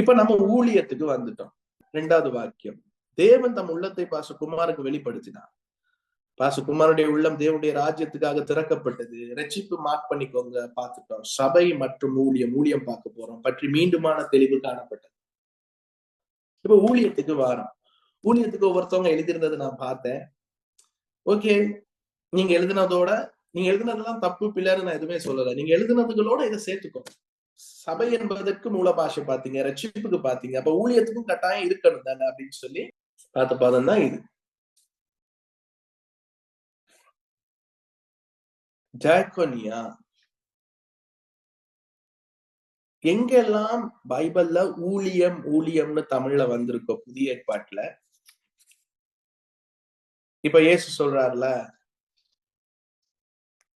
இப்ப நம்ம ஊழியத்துக்கு வந்துட்டோம். ரெண்டாவது வாக்கியம். தேவன் தம் உள்ளத்தை பாச குமாருக்கு வெளிப்படுத்தினார். பாசுகுமாருடைய உள்ளம் தேவனுடைய ராஜ்யத்துக்காக திறக்கப்பட்டது. ரட்சிப்பு மார்க் பண்ணிக்கோங்க பார்த்துட்டோம். சபை மற்றும் ஊழியம் ஊழியம் பார்க்க போறோம். பற்றி மீண்டுமான தெளிவு காணப்பட்டது. இப்ப ஊழியத்துக்கு வாரம். ஊழியத்துக்கு ஒவ்வொருத்தவங்க எழுதியிருந்தது நான் பார்த்தேன். ஓகே நீங்க எழுதினதோட நீங்க எழுதினதெல்லாம் தப்பு பிள்ளைன்னு நான் எதுவுமே சொல்லல. நீங்க எழுதினதுகளோட இதை சேர்த்துக்கோ சபை என்பதற்கு மூல பாஷை பாத்தீங்க ரட்சிப்புக்கு பாத்தீங்க அப்ப ஊழியத்துக்கும் கட்டாயம் இருக்கணும் தானே அப்படின்னு சொல்லி பார்த்த பாதம் தான் இது. ஜாக்கோனியா எங்கெல்லாம் பைபிள்ல ஊழியம் ஊழியம்னு தமிழ்ல வந்திருக்கோ புதிய ஏற்பாட்டுல இப்ப இயேசு சொல்றாருல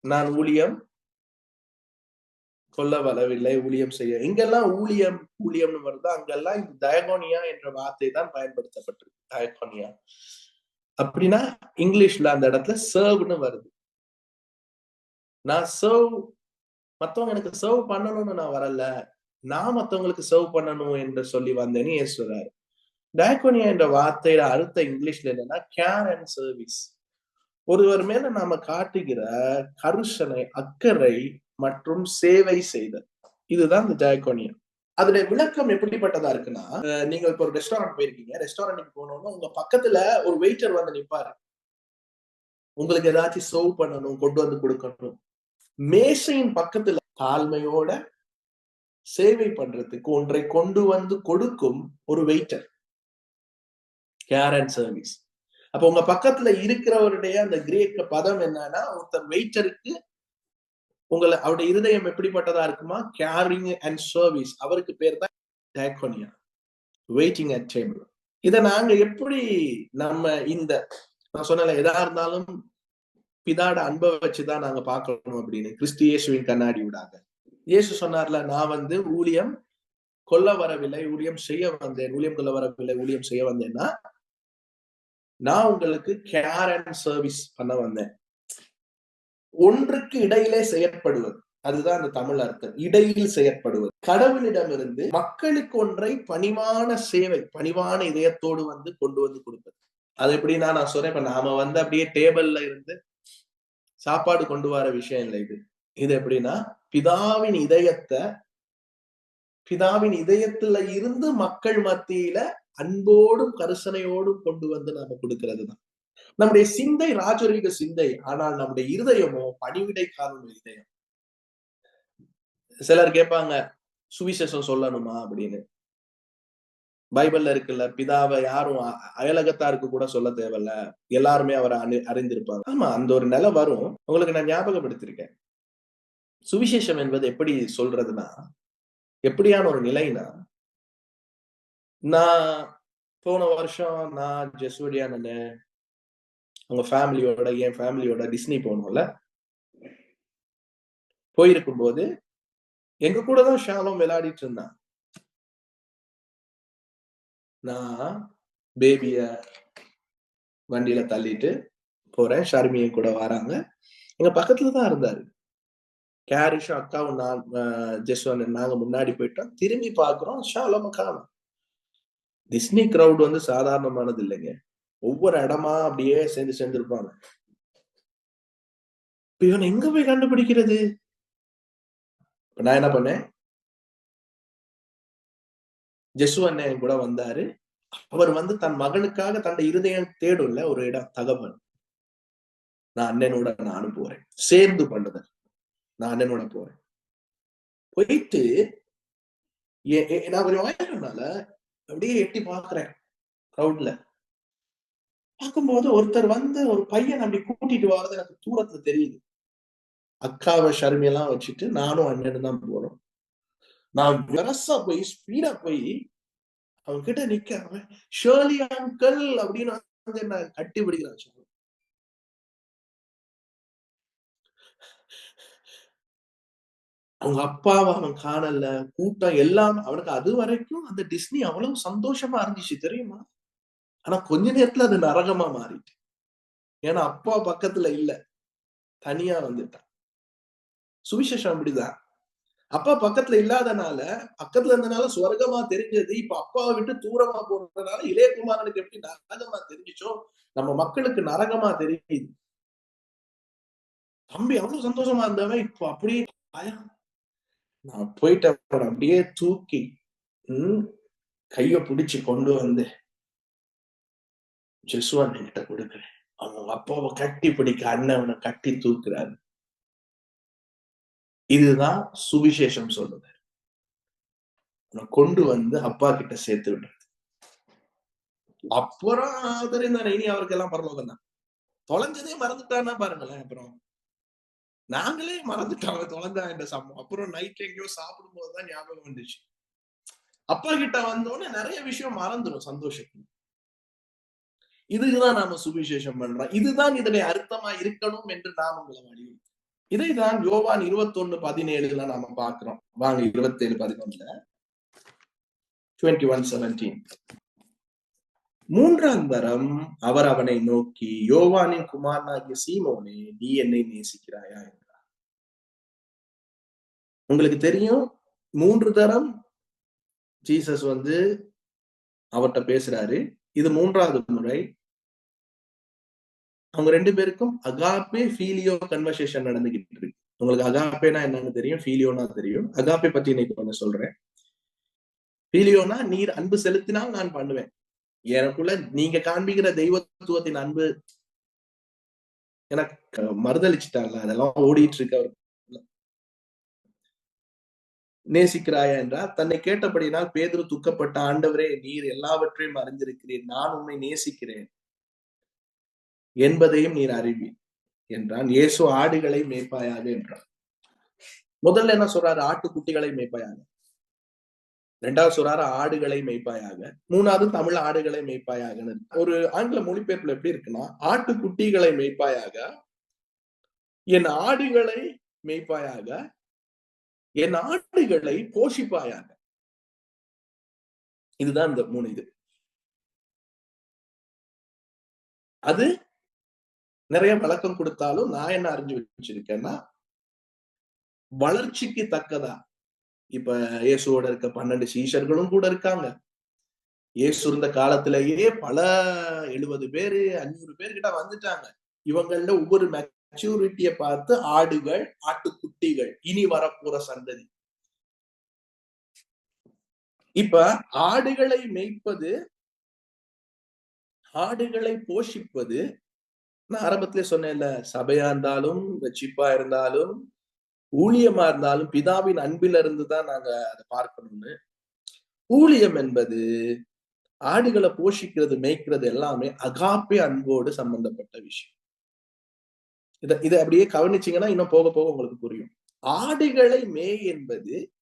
நான் ஊழியம் கொல்ல வரவில்லை ஊழியம் செய்ய. எங்கெல்லாம் ஊழியம் ஊழியம்னு வருதோ. அங்கெல்லாம் இந்த டயகோனியா என்ற வார்த்தை தான் பயன்படுத்தப்பட்டிருக்கு. டயகோனியா அப்படின்னா இங்கிலீஷ்ல அந்த இடத்துல சர்வ்னு வருது. நான் சர்வ் மத்தவங்க எனக்கு சர்வ் பண்ணணும்னு நான் வரல. நான் மத்தவங்களுக்கு சர்வ் பண்ணணும் என்று சொல்லி வந்தேன்னு ஏன் சொல்றாரு. டயகோனியா என்ற வார்த்தையில அடுத்த இங்கிலீஷ்ல என்னன்னா கேர் அண்ட் சர்வீஸ் ஒருவர் மேல நாம காட்டுகிற கருஷனை அக்கறை மற்றும் சேவை செய்தல். இதுதான் இந்த ஜாயக்கோனியா அதோட விளக்கம் எப்படிப்பட்டதா இருக்குன்னா நீங்க இப்ப ஒரு ரெஸ்டாரண்ட் போயிருக்கீங்க. ரெஸ்டாரண்ட்டுக்கு போனோம்னா உங்க பக்கத்துல ஒரு வெயிட்டர் வந்து நிப்பாரு. உங்களுக்கு ஏதாச்சும் சர்வ் பண்ணணும் கொண்டு வந்து கொடுக்கணும். மேசையின் பக்கத்துல தாழ்மையோட சேவை பண்றதுக்கு ஒன்றை கொண்டு வந்து கொடுக்கும் ஒரு வெயிட்டர் கேர் அண்ட் சர்வீஸ் அப்ப உங்க பக்கத்துல இருக்கிறவருடைய அந்த கிரேக்க பதம் என்னன்னா ஒருத்தர் வெயிட்டருக்கு உங்களை அவருடைய இருதயம் எப்படிப்பட்டதா இருக்குமா? கேரிங் அண்ட் சர்வீஸ் அவருக்கு பேர் தான் டேக்கோனியா வெயிட்டிங் அட் டேபிள் இதை நாங்க எப்படி நம்ம இந்த நான் சொன்னல எதா இருந்தாலும் பிதாட அன்பை வச்சுதான் நாங்க பார்க்கணும் அப்படின்னு. கிறிஸ்து இயேசுவின் கண்ணாடி விடாக இயேசு சொன்னார்ல நான் வந்து ஊழியம் கொல்ல வரவில்லை ஊழியம் செய்ய வந்தேன். ஊழியம் கொல்ல வரவில்லை ஊழியம் செய்ய வந்தேன்னா நான் உங்களுக்கு கேர் அண்ட் சர்வீஸ் பண்ண வந்தேன். ஒன்றுக்கு இடையிலே செயற்படுவது. அதுதான் அந்த தமிழ் அர்த்தம். இடையில் செயற்படுவது. கடவுளிடமிருந்து மக்களுக்கு ஒன்றை பணிவான சேவை பணிவான இதயத்தோடு வந்து கொண்டு வந்து கொடுப்பது. அது எப்படின்னா நான் சொல்றேன் இப்ப நாம வந்து அப்படியே டேபிள்ல இருந்து சாப்பாடு கொண்டு வர விஷயம் இல்லை இது. இது எப்படின்னா பிதாவின் இதயத்தை பிதாவின் இதயத்துல இருந்து மக்கள் மத்தியில அன்போடும் கருசனையோடும் கொண்டு வந்து நாம கொடுக்கிறது தான் நம்முடைய சிந்தை ராஜரீக சிந்தை ஆனால் நம்முடைய இருதயமோ பணிவிடை இதயம் சிலர் கேட்பாங்க சுவிசேஷம் சொல்லணுமா அப்படின்னு. பைபிள்ல இருக்குல்ல பிதாவை யாரும் அயலகத்தாருக்கு கூட சொல்ல தேவையில்ல. எல்லாருமே அவரை அறி அறிந்திருப்பாங்க. ஆமா அந்த ஒரு நிலை வரும். உங்களுக்கு நான் ஞாபகப்படுத்திருக்கேன் சுவிசேஷம் என்பது எப்படி சொல்றதுன்னா எப்படியான ஒரு நிலைனா நான் போன வருஷம் நான் ஜெஸ்வடியா அவங்க உங்க ஃபேமிலியோட என் ஃபேமிலியோட டிஸ்னி போனோம்ல போயிருக்கும் போது எங்க கூட தான் ஷாலும் விளையாடிட்டு இருந்தான். நான் பேபிய வண்டியில தள்ளிட்டு போறேன். ஷர்மியை கூட வராங்க. எங்க பக்கத்துல தான் இருந்தாரு. கேரிஷும் அக்காவும் நான் ஜெஸ்வன் நாங்க முன்னாடி போயிட்டோம். திரும்பி பாக்குறோம் ஷாலோம காணும். டிஸ்னி கிரவுட் வந்து சாதாரணமானது இல்லைங்க. ஒவ்வொரு இடமா அப்படியே சேர்ந்து சேர்ந்திருப்பாங்க. இப்ப இவன் எங்க போய் கண்டுபிடிக்கிறது? இப்ப நான் என்ன பண்ணேன்? ஜெசு அண்ணன் கூட வந்தாரு. அவர் வந்து தன் மகனுக்காக தன் இருதயம் தேடும்ல ஒரு இடம் தகவல் நான் அண்ணனோட நானும் போறேன். சேர்ந்து பண்ணுதல். நான் அண்ணனோட போறேன். போயிட்டு நான் கொஞ்சம் வயசுனால அப்படியே எட்டி பாக்குறேன் க்ரௌட்ல பார்க்கும்போது ஒருத்தர் வந்து ஒரு பையன் அப்படி கூட்டிட்டு வர்றது எனக்கு தூரத்துல தெரியுது. அக்காவை ஷர்மியெல்லாம் வச்சுட்டு நானும் அண்ணன் தான் போறோம். நான் விரசா போய் ஸ்பீடா போய் அவங்க கிட்ட நிக்க அவன் ஷேர்லி அங்கிள் அப்படின்னு வந்து என்ன கட்டி பிடிக்கிறான் அவங்க அப்பாவை அவன் காணல. கூட்டம் எல்லாம் அவனுக்கு அது வரைக்கும் அந்த டிஸ்னி அவ்வளவு சந்தோஷமா இருந்துச்சு தெரியுமா? ஆனா கொஞ்ச நேரத்துல அது நரகமா மாறிட்டு. ஏன்னா அப்பா பக்கத்துல இல்ல. தனியா வந்துட்டான். சுவிசேஷம் அப்படிதான். அப்பா பக்கத்துல இல்லாதனால பக்கத்துல இருந்தனால சுவர்க்கமா தெரிஞ்சது. இப்ப அப்பாவை விட்டு தூரமா போறதுனால இளையகுமாரனுக்கு எப்படி நரகமா தெரிஞ்சிச்சோ நம்ம மக்களுக்கு நரகமா தெரியுது. தம்பி அவ்வளவு சந்தோஷமா இருந்தவன். இப்ப அப்படியே நான் போயிட்டேன். அப்படியே தூக்கி உம் கைய பிடிச்சு கொண்டு வந்து ஜெஸ்வான் கிட்ட கொடுக்குறேன். அவங்க அப்பாவை கட்டி பிடிக்க அண்ணன் கட்டி தூக்குறாரு. இதுதான் சுவிசேஷம் சொல்லுது அவனை கொண்டு வந்து அப்பா கிட்ட சேர்த்து விடுறது. அப்புறம் தெரிந்தானே இனி அவருக்கு எல்லாம் பரலோகம் தான். தொலைஞ்சதே மறந்துட்டான்னா பாருங்களேன் அப்புறம். நாங்களே மறந்துட்டோம் அவன் என்ற சம்பவம் அப்புறம் நைட் எங்கேயோ சாப்பிடும் போதுதான் ஞாபகம் வந்துச்சு. அப்பா கிட்ட வந்தோடனே நிறைய விஷயம் மறந்துடும் சந்தோஷத்துக்கு இதுதான் நாம சுவிசேஷம் பண்றோம். இதுதான் இதனை அர்த்தமா இருக்கணும் என்று நாம் உங்களை வலியுறுத்தோம் இதைதான் யோவான் இருபத்தொன்னு பதினேழுல நாம பாக்குறோம் வாங்க இருபத்தேழு பதினொன்னுல. டுவெண்ட்டி ஒன் செவன்டீன் மூன்றாம் வரம் அவர் அவனை நோக்கி யோவானின் குமாரனாகிய சீமோனே நீ என்னை நேசிக்கிறாயா என்றார். உங்களுக்கு தெரியும் மூன்று தரம் ஜீசஸ் வந்து அவர்கிட்ட பேசுறாரு. இது மூன்றாவது முறை. அவங்க ரெண்டு பேருக்கும் அகாப்பே ஃபீலியோ கன்வர்சேஷன் நடந்துகிட்டு இருக்கு. உங்களுக்கு அகாப்பேனா என்னன்னு தெரியும் ஃபீலியோனா தெரியும். அகாப்பே பத்தி இன்னைக்கு கொஞ்சம் சொல்றேன். ஃபீலியோனா நீர் அன்பு செலுத்தினால் நான் பண்ணுவேன். எனக்குள்ள நீங்க காண்பிக்கிற தெய்வத்துவத்தின் அன்பு எனக்கு மறுதளிச்சிட்டால அதெல்லாம் ஓடிட்டு இருக்க. நேசிக்கிறாயா என்றால் தன்னை கேட்டபடினால் பேதுரு துக்கப்பட்ட ஆண்டவரே நீர் எல்லாவற்றையும் அறிந்திருக்கிறீர். நான் உன்னை நேசிக்கிறேன் என்பதையும் நீர் அறிவி என்றான். இயேசு ஆடுகளை மேய்ப்பாயாக என்றான். முதல்ல என்ன சொல்றாரு? ஆட்டுக்குட்டிகளை மேய்ப்பாயாக. ரெண்டாவது சொல்றாரு? ஆடுகளை மேய்ப்பாயாக. மூணாவது தமிழ் ஆடுகளை மேய்ப்பாயாக. ஒரு ஆங்கில மொழிபெயர்ப்புல எப்படி இருக்குன்னா ஆட்டுக்குட்டிகளை மேய்ப்பாயாக என் ஆடுகளை மேய்ப்பாயாக என் ஆடுகளை போஷிப்பாயாக. இதுதான் இந்த மூணு இது. அது நிறைய வழக்கம் கொடுத்தாலும் நான் என்ன அறிஞ்சு வச்சிருக்கேன்னா வளர்ச்சிக்கு தக்கதா. இப்ப இயேசுவோட இருக்க பன்னெண்டு சீஷர்களும் கூட இருக்காங்க. இயேசு இருந்த காலத்திலேயே பல எழுபது பேரு அஞ்சூறு பேர்கிட்ட வந்துட்டாங்க. இவங்கள ஒவ்வொரு மெச்சூரிட்டியை பார்த்து ஆடுகள் ஆட்டுக்குட்டிகள் இனி வரப்போற சந்ததி. இப்ப ஆடுகளை மேய்ப்பது ஆடுகளை போஷிப்பது நான் ஆரம்பத்திலே சொன்னேன்ல சபையா இருந்தாலும் ரட்சிப்பா இருந்தாலும் ஊழியமா இருந்தாலும் பிதாவின் அன்பில இருந்து தான் நாங்க அதை பார்க்கணும்னு. ஊழியம் என்பது ஆடுகளை போஷிக்கிறது மேய்க்கிறது எல்லாமே அகாப்பே அன்போடு சம்பந்தப்பட்ட விஷயம். இதை இதை அப்படியே கவனிச்சீங்கன்னா இன்னும் போக போக உங்களுக்கு புரியும். ஆடுகளை மே என்பது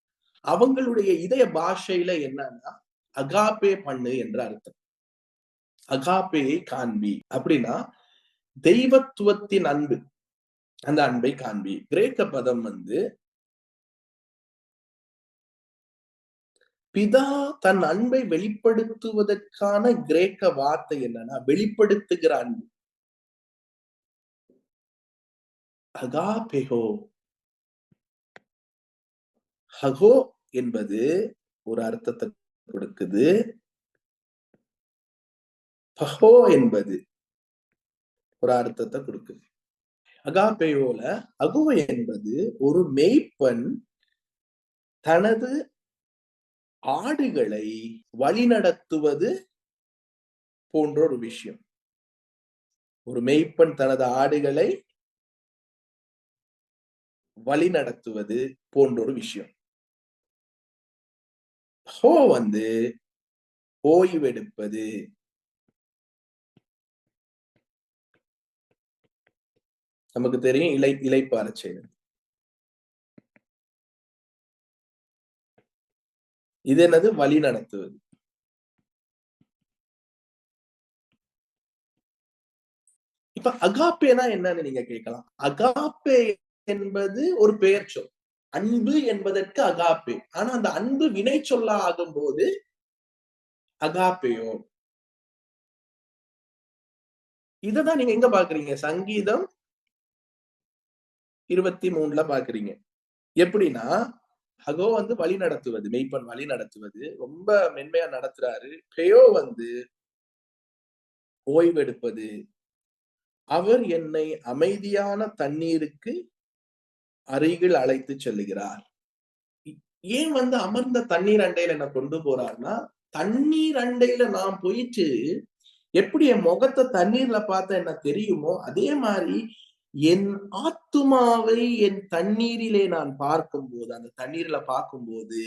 அவங்களுடைய இதய பாஷையில என்னன்னா அகாப்பே பண்ணு என்ற அர்த்தம். அகாப்பேயை காண்பி. அப்படின்னா தெய்வத்துவத்தின் அன்பு. அந்த அன்பை காண்பி. கிரேக்க பதம் வந்து பிதா தன் அன்பை வெளிப்படுத்துவதற்கான கிரேக்க வார்த்தை என்னன்னா வெளிப்படுத்துகிற அன்பு. அகாபெகோ ஹகோ என்பது ஒரு அர்த்தத்தை கொடுக்குது. பஹோ என்பது ஒரு அர்த்தத்தை கொடுக்குது. அகாபெயோல அகோ என்பது ஒரு மெய்ப்பன் தனது ஆடுகளை வழிநடத்துவது போன்ற ஒரு விஷயம். ஒரு மெய்ப்பன் தனது ஆடுகளை வழி நடத்துவது போன்ற ஒரு விஷயம். ஹோ வந்து ஓய்வெடுப்பது. நமக்கு தெரியும் இலை இலைப்பார செய்வது இது என்னது? வழி நடத்துவது. இப்ப அகாப்பேனா என்னன்னு நீங்க கேட்கலாம். அகாப்பே என்பது ஒரு பெயர் சொல். அன்பு என்பதற்கு அகாப்பே. ஆனா அந்த அன்பு வினை சொல்ல ஆகும் போது அகாப்பேயோ? இததான் நீங்க எங்க பாக்குறீங்க? சங்கீதம் இருபத்தி மூணுல பாக்குறீங்க. எப்படின்னா ஹகோ வந்து வழி நடத்துவது மெய்ப்பன் வழி நடத்துவது ரொம்ப மென்மையா நடத்துறாரு. பெயோ வந்து ஓய்வெடுப்பது. அவர் என்னை அமைதியான தண்ணீருக்கு அருகில் அழைத்து செல்லுகிறார். ஏன் வந்து அமர்ந்த தண்ணீர் அண்டையில என்ன கொண்டு போறாருன்னா தண்ணீர் அண்டையில நான் போயிட்டு எப்படி என் முகத்தை தண்ணீர்ல பார்த்தா என்ன தெரியுமோ அதே மாதிரி என் ஆத்துமாவை என் தண்ணீரிலே நான் பார்க்கும்போது அந்த தண்ணீர்ல பார்க்கும்போது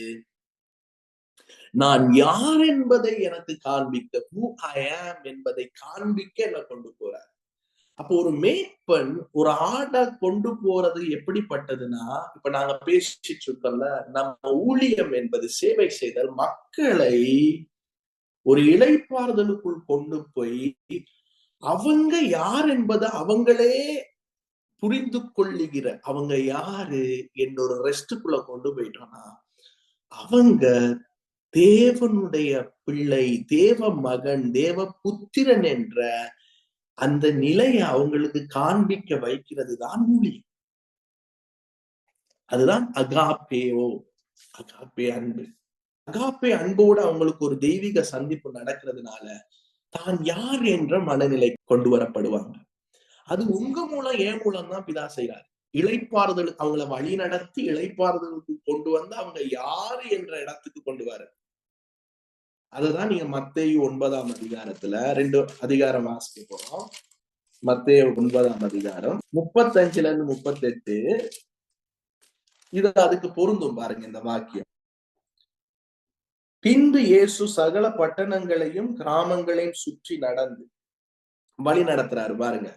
நான் யார் என்பதை எனக்கு காண்பிக்க ஹூ ஐ ஆம் என்பதை காண்பிக்க என்ன கொண்டு போறார். அப்போ ஒரு மேய்ப்பன் ஒரு ஆடை கொண்டு போறது எப்படிப்பட்டதுன்னா இப்ப நாங்க பேசிட்டு இருக்கோம்ல நம்ம ஊழியம் என்பது சேவை செய்தல் மக்களை ஒரு இலைப்பாறுதலுக்குள் கொண்டு போய் அவங்க யார் என்பதை அவங்களே புரிந்து கொள்ளுகிற அவங்க யாரு என்னொரு ரெஸ்டுக்குள்ள கொண்டு போயிட்டோம்னா அவங்க தேவனுடைய பிள்ளை தேவ மகன் தேவ புத்திரன் என்ற அந்த நிலையை அவங்களுக்கு காண்பிக்க வைக்கிறது தான் ஊழியம். அதுதான் அகாப்பேவோ அகாப்பே அன்பு. அகாப்பே அன்போடு அவங்களுக்கு ஒரு தெய்வீக சந்திப்பு நடக்கிறதுனால தான் யார் என்ற மனநிலை கொண்டு வரப்படுவாங்க. அது உங்க மூலம் ஏன் மூலம் தான் பிதா செய்யறாரு இழைப்பாறுதல் அவங்கள வழி நடத்தி இழைப்பாறுதலுக்கு கொண்டு வந்து அவங்க யாரு என்ற இடத்துக்கு கொண்டு வர அதுதான் நீங்க மத்தேயு ஒன்பதாம் அதிகாரத்துல ரெண்டு அதிகாரம் வாசிக்க போறோம். மத்தேயு ஒன்பதாம் அதிகாரம் முப்பத்தஞ்சுல இருந்து முப்பத்தெட்டு. இது அதுக்கு பொருந்தும் பாருங்க இந்த வாக்கியம். பின்பு இயேசு சகல பட்டணங்களையும் கிராமங்களையும் சுற்றி நடந்து வழி நடத்துறாரு பாருங்க.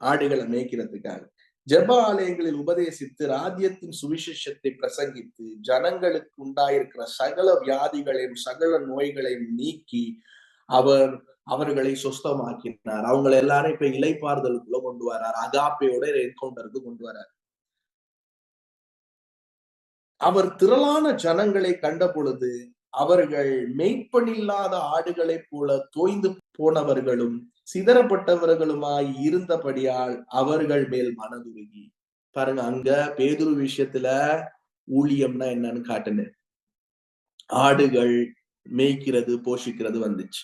ஆடுகளை மேய்க்கிறதுக்காக. ஜப ஆலயங்களில் உபதேசித்து ராஜ்யத்தின் சுவிசேஷத்தை பிரசங்கித்து ஜனங்களுக்கு உண்டாயிருக்கிற சகல வியாதிகளையும் சகல நோய்களையும் நீக்கி அவர் அவர்களை சொஸ்தமாக்கினார். அவங்களை எல்லாரும் இப்ப இலைப்பாறுதலுக்குள்ள கொண்டு வரார். அகாப்பையோட என்கவுண்டருக்கு கொண்டு வரார். அவர் திரளான ஜனங்களை கண்ட பொழுது அவர்கள் மெய்ப்பனில்லாத ஆடுகளைப் போல தோய்ந்து போனவர்களும் சிதறப்பட்டவர்களுமாய் இருந்தபடியால் அவர்கள் மேல் மனதுருகி பாருங்க அங்க பேதுரு விஷயத்துல ஊழியம்னா என்னன்னு காட்டுன ஆடுகள் மேய்க்கிறது போஷிக்கிறது வந்துச்சு.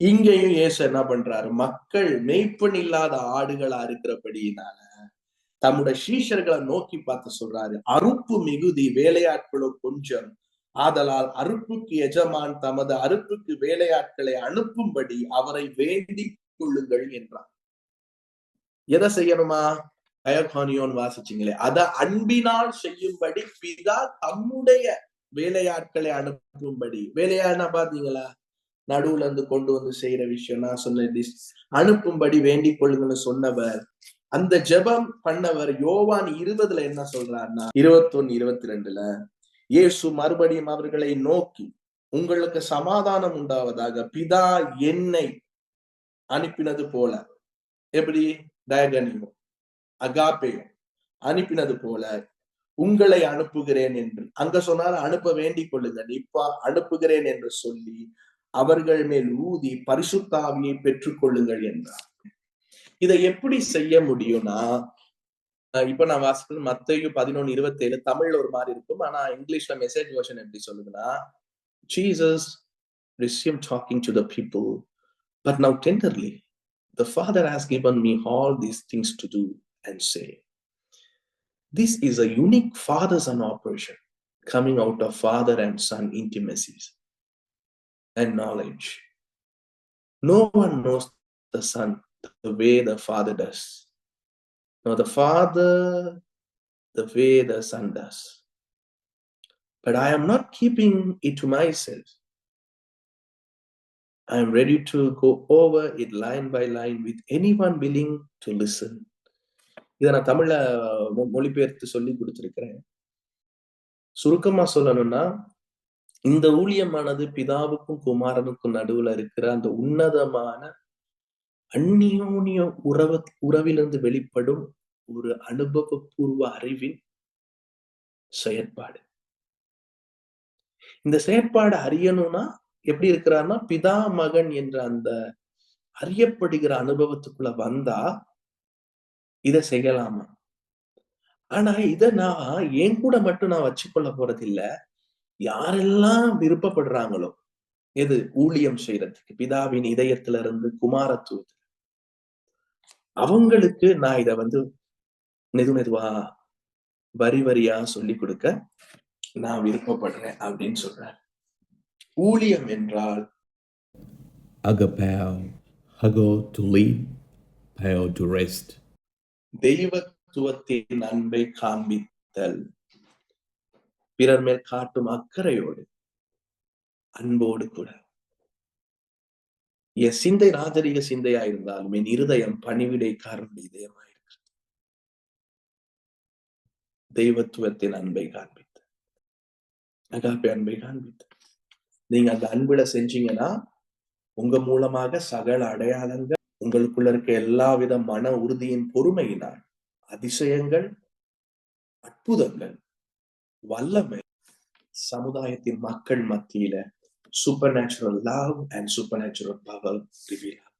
இங்கேயும் ஏசு என்ன பண்றாரு? மக்கள் மெய்ப்பன் இல்லாத ஆடுகளா இருக்கிறபடியினால தம்முடைய சீஷர்களை நோக்கி பார்த்து சொல்றாரு அறுப்பு மிகுதி வேலையாட்களோ கொஞ்சம் ஆதலால் அறுப்புக்கு எஜமான் தமது அறுப்புக்கு வேலையாட்களை அனுப்பும்படி அவரை வேண்டி கொள்ளுங்கள் என்றார் எதை செய்யணுமா? அயகானியோன் வாசிச்சிங்களே. அத அன்பினால் செய்யும்படி பிதா தம்முடைய வேலையாட்களை அனுப்பும்படி. வேலையாடுனா பாத்தீங்களா நடுவுல இருந்து கொண்டு வந்து செய்யற விஷயம் நான் சொன்ன அனுப்பும்படி வேண்டிக் கொள்ளுங்கன்னு சொன்னவர். அந்த ஜெபம் பண்ணவர் யோவான் இருபதுல என்ன சொல்றாருன்னா இருபத்தொன்னு இருபத்தி ரெண்டுல இயேசு மறுபடியும் அவர்களை நோக்கி உங்களுக்கு சமாதானம் உண்டாவதாக பிதா என்னை அனுப்பினது போல. எப்படி? டயகனியோ அகாப்பேயோ அனுப்பினது போல உங்களை அனுப்புகிறேன் என்று. அங்க சொன்னால் அனுப்ப வேண்டிக் கொள்ளுங்கள். இப்ப அனுப்புகிறேன் என்று சொல்லி அவர்கள் மேல் ஊதி பரிசுத்தாவியை பெற்றுக் கொள்ளுங்கள் என்றார். இதை எப்படி செய்ய முடியும்னா இப்ப நான் வாசிக்கிறது மத்தையும் பதினொன்னு இருபத்தி ஏழு தமிழ்ல ஒரு மாதிரி இருக்கும் ஆனா இங்கிலீஷ்ல மெசேஜ் வெர்ஷன் எப்படி சொல்லுதுன்னா Jesus resume talking to the people but now tenderly the father has given me all these things to do and say this is a unique father son operation coming out of father and son intimacies and knowledge no one knows the son the way the father does Now the Father, the way the Son does. But I am not keeping it to myself. I am ready to go over it line by line with anyone willing to listen. இதை நான் தமிழ்ல மொழிபெயர்த்து சொல்லி கொடுத்துருக்கிறேன் சுருக்கமா சொல்லணும்னா இந்த ஊழியமானது பிதாவுக்கும் குமாரனுக்கும் நடுவுல இருக்கிற அந்த உன்னதமான அந்நியோனிய உறவ உறவிலிருந்து வெளிப்படும் ஒரு அனுபவபூர்வ அறிவின் செயற்பாடு. இந்த செயற்பாடு அறியணும்னா எப்படி இருக்கிறார்னா பிதா மகன் என்ற அந்த அறியப்படுகிற அனுபவத்துக்குள்ள வந்தா இத செய்யலாமா? ஆனா இத நான் என் கூட மட்டும் நான் வச்சுக்கொள்ள போறது இல்ல யாரெல்லாம் விருப்பப்படுறாங்களோ எது ஊழியம் செய்யறதுக்கு பிதாவின் இதயத்துல இருந்து குமாரத்துவத்துல அவங்களுக்கு நான் இத வந்து மெது மெதுவா வரி வரியா சொல்லி கொடுக்க நான் விருப்பப்படுறேன் அப்படின்னு சொல்றார். ஊழியம் என்றால் hago to lead, pao to rest. தெய்வத்துவத்தின் அன்பை காண்பித்தல். பிறர் மேல் காட்டும் அக்கறையோடு அன்போடு கூட. என் சிந்தை ராஜரீக சிந்தையா இருந்தாலும் என் இருதயம் பணிவிடைக்காரனுடைய இதயமா இருக்கு தெய்வத்துவத்தின் அன்பை காண்பித்து. அகாப்பி அன்பை காண்பித்து. நீங்க அந்த அன்புல செஞ்சீங்கன்னா உங்க மூலமாக சகல அடையாளங்கள் உங்களுக்குள்ள இருக்க எல்லாவித மன உறுதியின் பொறுமையினால் அதிசயங்கள் அற்புதங்கள் வல்லமை சமுதாயத்தின் மக்கள் மத்தியில supernatural love and supernatural power revealed.